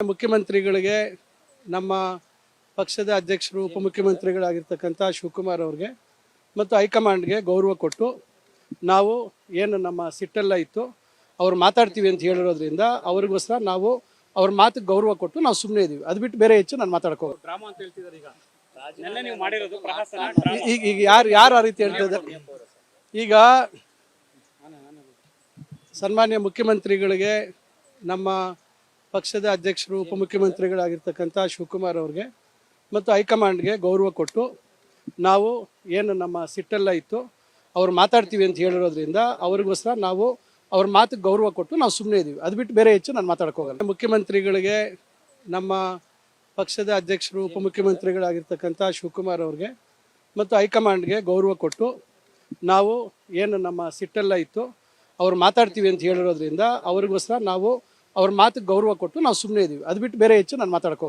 ಮುಖ್ಯಮಂತ್ರಿಗಳಿಗೆ ನಮ್ಮ ಪಕ್ಷದ ಅಧ್ಯಕ್ಷರು ಉಪಮುಖ್ಯಮಂತ್ರಿಗಳಾಗಿರ್ತಕ್ಕಂಥ ಶಿವಕುಮಾರ್ ಅವ್ರಿಗೆ ಮತ್ತು ಹೈಕಮಾಂಡ್ಗೆ ಗೌರವ ಕೊಟ್ಟು ನಾವು ಏನು ನಮ್ಮ ಸಿಟ್ಟೆಲ್ಲ ಇತ್ತು ಅವ್ರು ಮಾತಾಡ್ತೀವಿ ಅಂತ ಹೇಳಿರೋದ್ರಿಂದ ಅವ್ರಿಗೋಸ್ಕರ ನಾವು ಅವ್ರ ಮಾತಿಗೆ ಗೌರವ ಕೊಟ್ಟು ನಾವು ಸುಮ್ಮನೆ ಇದೀವಿ. ಅದು ಬಿಟ್ಟು ಬೇರೆ ಹೆಚ್ಚು ನಾನು ಮಾತಾಡ್ಕೋ ಡ್ರಾಮಾ ಅಂತ ಹೇಳ್ತಿದ್ದಾರೆ ಈಗ. ಈಗ ಈಗ ಯಾರು ಯಾರು ಆ ರೀತಿ ಹೇಳ್ತಿದ್ದಾರೆ? ಈಗ ಸನ್ಮಾನ್ಯ ಮುಖ್ಯಮಂತ್ರಿಗಳಿಗೆ ನಮ್ಮ ಪಕ್ಷದ ಅಧ್ಯಕ್ಷರು, ಉಪಮುಖ್ಯಮಂತ್ರಿಗಳಾಗಿರ್ತಕ್ಕಂಥ ಶಿವಕುಮಾರ್ ಅವ್ರಿಗೆ ಮತ್ತು ಹೈಕಮಾಂಡ್ಗೆ ಗೌರವ ಕೊಟ್ಟು ನಾವು ಏನು ನಮ್ಮ ಸಿಟ್ಟೆಲ್ಲ ಇತ್ತು, ಅವ್ರು ಮಾತಾಡ್ತೀವಿ ಅಂತ ಹೇಳಿರೋದ್ರಿಂದ ಅವ್ರಿಗೋಸ್ಕರ ನಾವು ಅವ್ರ ಮಾತಿಗೆ ಗೌರವ ಕೊಟ್ಟು ನಾವು ಸುಮ್ಮನೆ ಇದ್ದೀವಿ. ಅದು ಬಿಟ್ಟು ಬೇರೆ ಹೆಚ್ಚು ನಾನು ಮಾತಾಡ್ಕೋಗಲ್ಲ ಮುಖ್ಯಮಂತ್ರಿಗಳಿಗೆ ನಮ್ಮ ಪಕ್ಷದ ಅಧ್ಯಕ್ಷರು, ಉಪಮುಖ್ಯಮಂತ್ರಿಗಳಾಗಿರ್ತಕ್ಕಂಥ ಶಿವಕುಮಾರ್ ಅವ್ರಿಗೆ ಮತ್ತು ಹೈಕಮಾಂಡ್ಗೆ ಗೌರವ ಕೊಟ್ಟು ನಾವು ಏನು ನಮ್ಮ ಸಿಟ್ಟೆಲ್ಲ ಇತ್ತು, ಅವ್ರು ಮಾತಾಡ್ತೀವಿ ಅಂತ ಹೇಳಿರೋದ್ರಿಂದ ಅವ್ರಿಗೋಸ್ಕರ ನಾವು ಅವ್ರ ಮಾತಿಗೆ ಗೌರವ ಕೊಟ್ಟು ನಾವು ಸುಮ್ಮನೆ ಇದ್ದೀವಿ ಅದು ಬಿಟ್ಟು ಬೇರೆ ಹೆಚ್ಚು ನಾನು ಮಾತಾಡ್ಕೋ